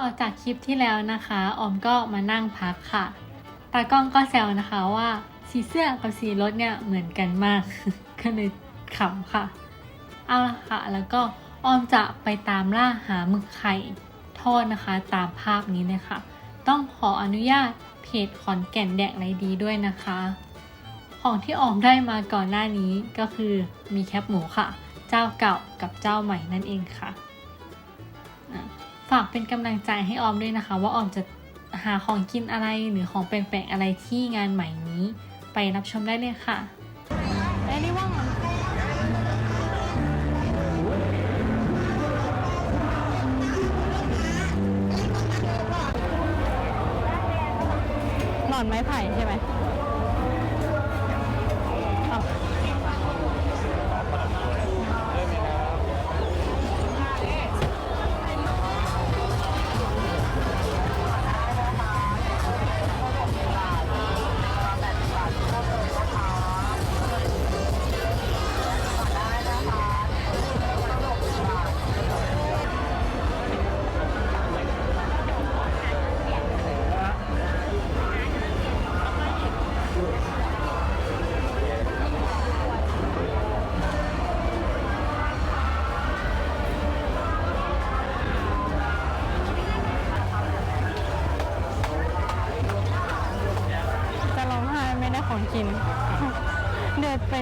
ต่อจากคลิปที่แล้วนะคะ ออมก็มานั่งพักค่ะ ตากล้องก็แซวนะคะว่าสีเสื้อกับสีรถเนี่ยเหมือนกันมาก ก็เลยขำค่ะ เอาละค่ะ แล้วก็ออมจะไปตามล่าหาหมึกไข่ทอดนะคะ ตามภาพนี้เลยค่ะ ต้องขออนุญาตเพจขอนแก่นแดกไรดีด้วยนะคะ ของที่ออมได้มาก่อนหน้านี้ก็คือมีแคปหมูค่ะ เจ้าเก่ากับเจ้าใหม่นั่นเองค่ะอะ ฝากเป็นกำลังใจให้ออมด้วยนะคะ ว่าออมจะหาของกินอะไรหรือของแปลกๆอะไรที่งานใหม่นี้ ไปรับชมได้เลยค่ะเอ้ยนี่ว่างหนอนไม้ไผ่ใช่ไหม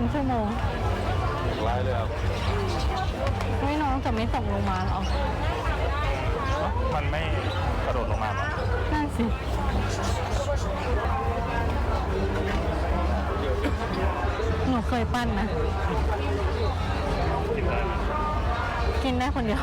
เดือดเป็นชั่วโมงไล่เลยครับไม่น้องจะไม่ตกลงมาเหรอ มันไม่กระโดดลงมาหรอนั่นสิหนูเคยปั้นนะ กินได้ไหมกินได้คนเดียว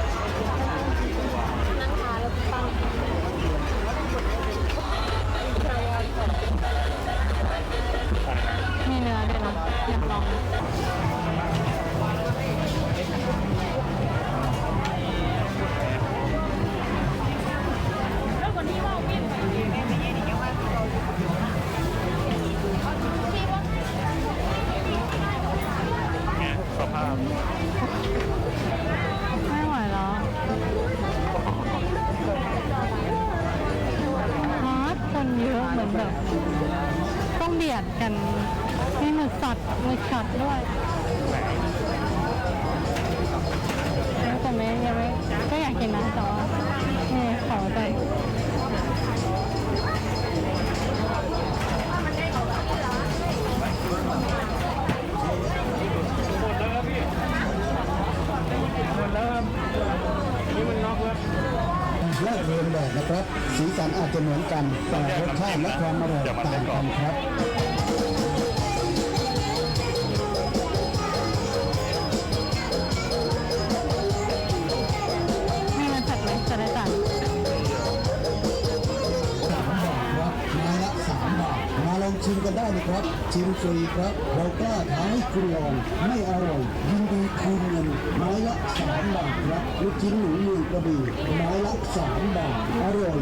และเรียนแบบนะครับ สีสันอาจจะเหมือนกันแต่รสชาติและความอร่อยต่างกันครับ ครับชิมฟรีครับเรากล้าท้าให้คุณลองไม่อร่อยยินดีคืนเงินไม้ละสามบาทครับลูกชิ้นหมูเมืองกระบี่ไม้ละสามบาทอร่อย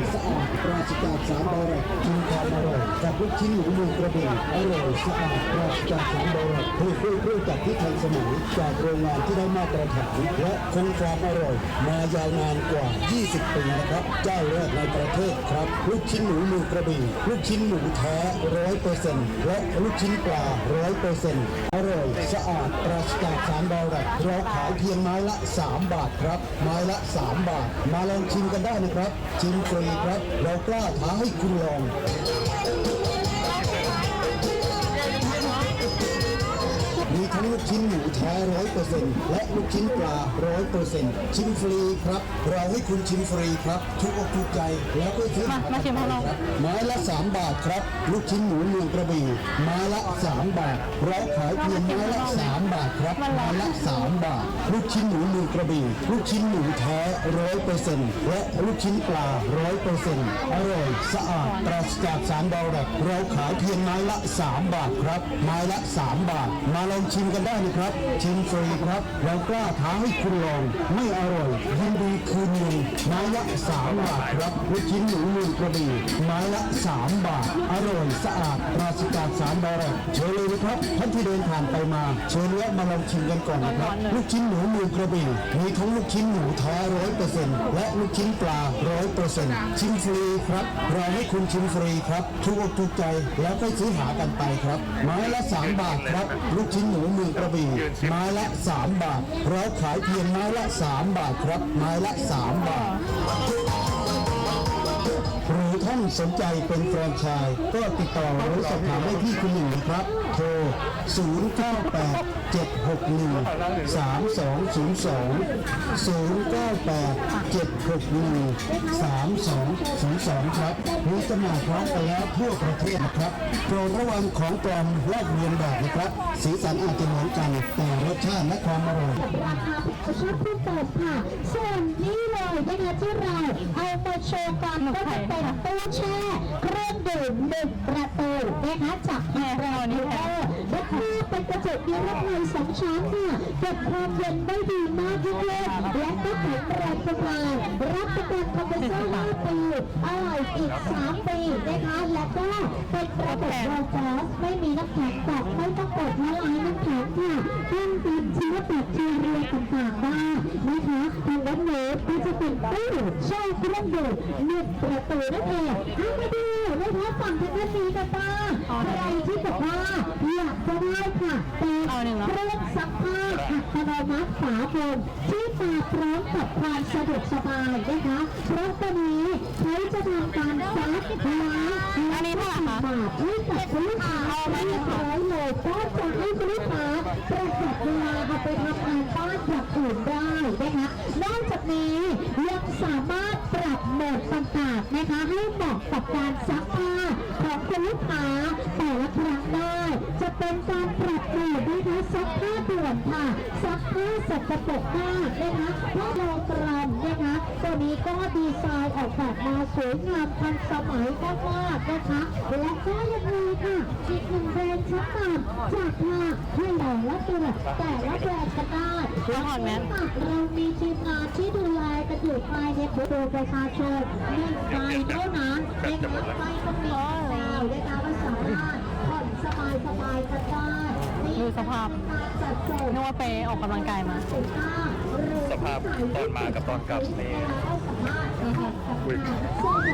สะอาดปราศจากสารบอแรกกินความอร่อยกับลูกชิ้นหมูเมืองกระบี่อร่อยสะอาดปราศจากสารบอแรกเพื่อช่วยเพื่อจากที่ทันสมัยจากโรงงานที่ได้มาตรฐานและคงความอร่อย มายาวนานกว่า 20 ปีนะครับเจ้าแรกในประเทศครับ ลูกชิ้นหมูเมืองกระบี่ลูกชิ้นหมูแท้ร้อยเปอร์เซ็นต์และลูกชิ้นปลาร้อยเปอร์เซ็นต์อร่อยสะอาดปราศจากสารบอแรกเราขายเพียงไม้ละ 3 บาทครับไม้ละ 3 บาท มาลองชิมกันได้นะครับชิมฟรีครับเรากล้าท้าใชิ้นหมูแท้ร้อยเปอร์เซ็นต์และลูกชิ้นปลาร้อยเปอร์เซ็นต์ชิมฟรีครับ เราให้คุณชิมฟรีครับ ทุกอกทุกใจแล้วก็ซื้อมามาชิมให้เราครับไม้ละ 3 บาทครับ ลูกชิ้นหมูเมืองกระบี่ไม้ละ 3 บาทเราขายเพียงไม้ละ 3 บาทครับไม้ละ 3 บาท ลูกชิ้นหมูเมืองกระบี่ลูกชิ้นหมูแท้ร้อยเปอร์เซ็นต์และลูกชิ้นปลาร้อยเปอร์เซ็นต์อร่อยสะอาดปราศจากสารเบาแรกเราขายเพียงไม้ละ 3 บาทครับไม้ละ 3 บาท มาลองชิมกันได้นะครับชิมฟรีครับเรากล้าท้าให้คุณลอง ไม่อร่อยยินดีคืนเงินไม้ละ3บาทครับลูกชิ้นหมูมือกระบี่ไม้ละ3บาท อร่อยสะอาดปราศจากสารบาแรกเชิญเลยนะครับท่านที่เดินผ่านไปมา เชิญแวะมาลองชิมกันก่อนนะครับลูกชิ้นหมูมือกระบี่มีทั้งลูกชิ้นหมูแท้ร้อยเปอร์เซ็นต์และลูกชิ้นปลาร้อยเปอร์เซ็นต์ชิมฟรีครับเราให้คุณชิมฟรีครับทุกอกทุกใจแล้วก็ซื้อหากันไปครับไม้ละ3บาทครับ ลูกชิ้นหมูมือกระบี่ไม้ละ 3 บาท เราขายเพียงไม้ละ 3 บาทครับ ไม้ละ 3 บาท หรือท่านสนใจเป็นแฟรนไชส์ก็ติดต่อหรือสอบถามได้ที่คุณหนึ่งนะครับ โทร 098 761 3202 098 761 3202 จำหน่ายพร้อมกันแล้วทั่วประเทศนะครับโปรดระวังของปลอมแลกเลียนแบบนะครับ สีสันอาจจะเหมือนกันแต่รสชาติและความอร่อยราคาชอบผู้เปิดค่ะ ส่วนนี้เลยนะคะที่เราเอามาโชว์กันก็จะเป็นตู้แช่เครื่องดื่มหนึ่งประตูนะคะจากแอรนด์ยูโรและคือเป็นกระจกนิรภัยสองชั้นค่ะเก็บความเย็นได้ดีมากยิ่งขึ้นและก็แข็งแรงสบายรับประกันคอมเพรสเซอร์5ปีอร่อยอีก 3 ปีนะคะและก็เป็นระบบโลฟอสไม่มีน้ำแข็งตกไม่ต้องกดละลายน้ำแข็งค่ะป้องกันเชื้อแบคทีเรียต่างๆได้นะคะทางด้านโน้นก็จะเป็นตู้แช่เครื่องดื่มหนึ่งประตูนั่นเองให้มาดู นะคะฝั่งทางด้านนี้กันบ้างใครที่แบบว่าอยากจะได้ค่ะเป็นเอาหนึ่งเนอะเครื่องซักผ้า อัตโนมัติฝาบนที่มาพร้อมกับความสะดวกสบายนะคะเพราะตัวนี้เขาจะทำการซักล้างอันนี้เท่าไหร่คะบาทให้กับคุณลูกค้าเรียบร้อยเลยก็จะให้คุณลูกค้าประหยัดเวลาเอาไปทำงานบ้านอย่างอื่นได้นะคะนอกจากนี้ยังสามารถปรับโหมดต่างๆนะคะให้เหมาะกับการซักผ้าของคุณลูกค้าแต่ละครั้งได้ จะเป็นการปรับโหมดนนะคะซักผ้าด่วนค่ะซักผ้าสกปรกมากนะคะเพราโลกรันนะคะตัวนี้ก็ดีไซน์ออกแบบมาสวยงามทันสมัยมากๆนะคะและก็ยังมีค่ะอีกหนึ่งแบรนด์ชั้นนำจากทางให้แต่ละตัวแต่ละแบรนด์กันได้แล้วถอดแมสเรามีทีมงานที่ดูแลกันอยู่ภายในบูธประชาชนหนึ่งใบเท่านั้นนะคะไม่ต้องมีแซวนะคะกามารถผ่อนส บายสบายๆกันได้ดูสภาพการจัดส่งนึกว่าไปออกกำลังกายมาสินค้าหรือสภาพตอนมากับตอนกลับนี่ก็สามารถอุ๊ยเสื้อ